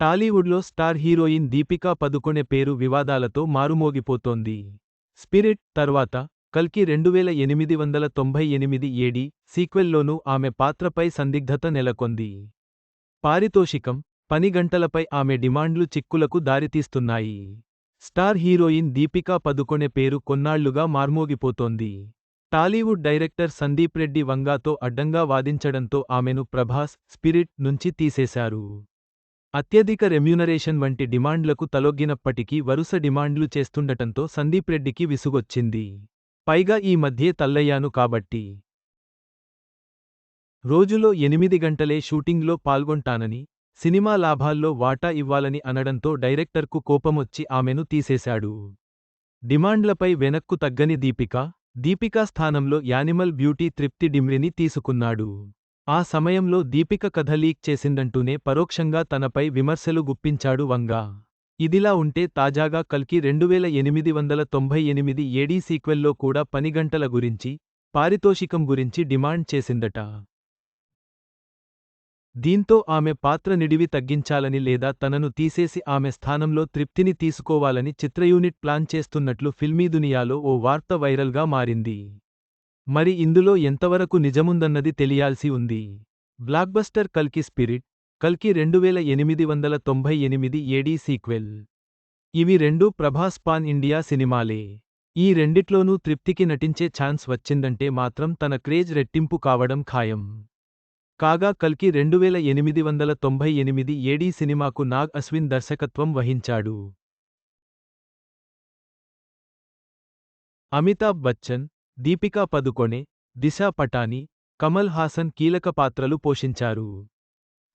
టాలీవుడ్లో star heroine Deepika Padukone పేరు వివాదాలతో మారుమోగిపోతోంది. Spirit తర్వాత కల్కి రెండువేల ఎనిమిది వందల తొంభై ఎనిమిది ఏడి సీక్వెల్లోనూ ఆమె పాత్రపై సందిగ్ధత నెలకొంది. పారితోషికం పని గంటలపై ఆమె డిమాండ్లు చిక్కులకు దారితీస్తున్నాయి. స్టార్ హీరోయిన్ దీపికా పదుకొనె పేరు కొన్నాళ్ళుగా మార్మోగిపోతోంది. టాలీవుడ్ డైరెక్టర్ సందీప్ రెడ్డి వంగాతో అడ్డంగా వాదించడంతో ఆమెను ప్రభాస్ స్పిరిట్ నుంచి తీసేశారు. అత్యధిక రెమ్యూనరేషన్ వంటి డిమాండ్లకు తలొగ్గినప్పటికీ వరుస డిమాండ్లు చేస్తుండటంతో సందీప్ రెడ్డికి విసుగొచ్చింది. పైగా ఈ మధ్యే తల్లయ్యాను కాబట్టి. రోజులో ఎనిమిది గంటలే షూటింగ్లో పాల్గొంటానని సినిమా లాభాల్లో వాటా ఇవ్వాలని అనడంతో డైరెక్టర్కు కోపమొచ్చి ఆమెను తీసేశాడు. డిమాండ్లపై వెనక్కు తగ్గని దీపిక దీపికా స్థానంలో యానిమల్ బ్యూటీ తృప్తి డిమ్రిని తీసుకున్నాడు. ఆ సమయంలో దీపిక కథ లీక్ చేసిందంటూనే పరోక్షంగా తనపై విమర్శలు గుప్పించాడు వంగా. ఇదిలా ఉంటే తాజాగా కల్కి రెండువేల ఎనిమిది వందల తొంభై ఎనిమిది ఏడీ సీక్వెల్లో కూడా పనిగంటల గురించి పారితోషికం గురించి డిమాండ్ చేసిందట. దీంతో ఆమె పాత్ర నిడివి తగ్గించాలని లేదా తనను తీసేసి ఆమె స్థానంలో తృప్తిని తీసుకోవాలని చిత్రయూనిట్ ప్లాన్ చేస్తున్నట్లు ఫిల్మీదునియాలో ఓ వార్త వైరల్గా మారింది. మరి ఇందులో ఎంతవరకు నిజముందన్నది తెలియాల్సి ఉంది. బ్లాక్బస్టర్ కల్కి స్పిరిట్ కల్కి రెండువేల ఎనిమిది వందల తొంభై ఎనిమిది ఏడీ సీక్వెల్. ఇవి రెండూ ప్రభాస్ పాన్ ఇండియా సినిమాలే. ఈ రెండిట్లోనూ తృప్తికి నటించే ఛాన్స్ వచ్చిందంటే మాత్రం తన క్రేజ్ రెట్టింపు కావడం ఖాయం. కాగా కల్కి రెండువేల ఎనిమిది వందల తొంభై ఎనిమిది ఏడీ సినిమాకు నాగ్ అశ్విన్ దర్శకత్వం వహించాడు. అమితాబ్ బచ్చన్ దీపికా పదుకొణె దిశా పటాని కమల్ హాసన్ కీలక పాత్రలు పోషించారు.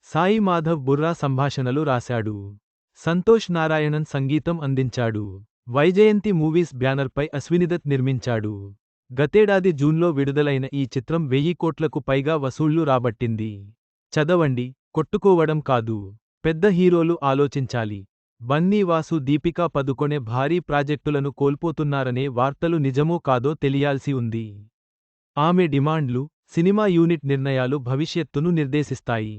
సాయి మాధవ్ బుర్రా సంభాషణలు రాశాడు. సంతోష్ నారాయణన్ సంగీతం అందించాడు. వైజయంతి మూవీస్ బ్యానర్పై అశ్వినిదత్ నిర్మించాడు. గతేడాది జూన్లో విడుదలైన ఈ చిత్రం వెయ్యి కోట్లకు పైగా వసూళ్ళు రాబట్టింది. చదవండి కొట్టుకోవడం కాదు. పెద్ద హీరోలు ఆలోచించాలి. బన్నీ వాసు దీపికా పదుకొనె భారీ ప్రాజెక్టులను కోల్పోతున్నారనే వార్తలు నిజమో కాదో తెలియాల్సి ఉంది. ఆమె డిమాండ్లు సినిమా యూనిట్ నిర్ణయాలు భవిష్యత్తును నిర్దేశిస్తాయి.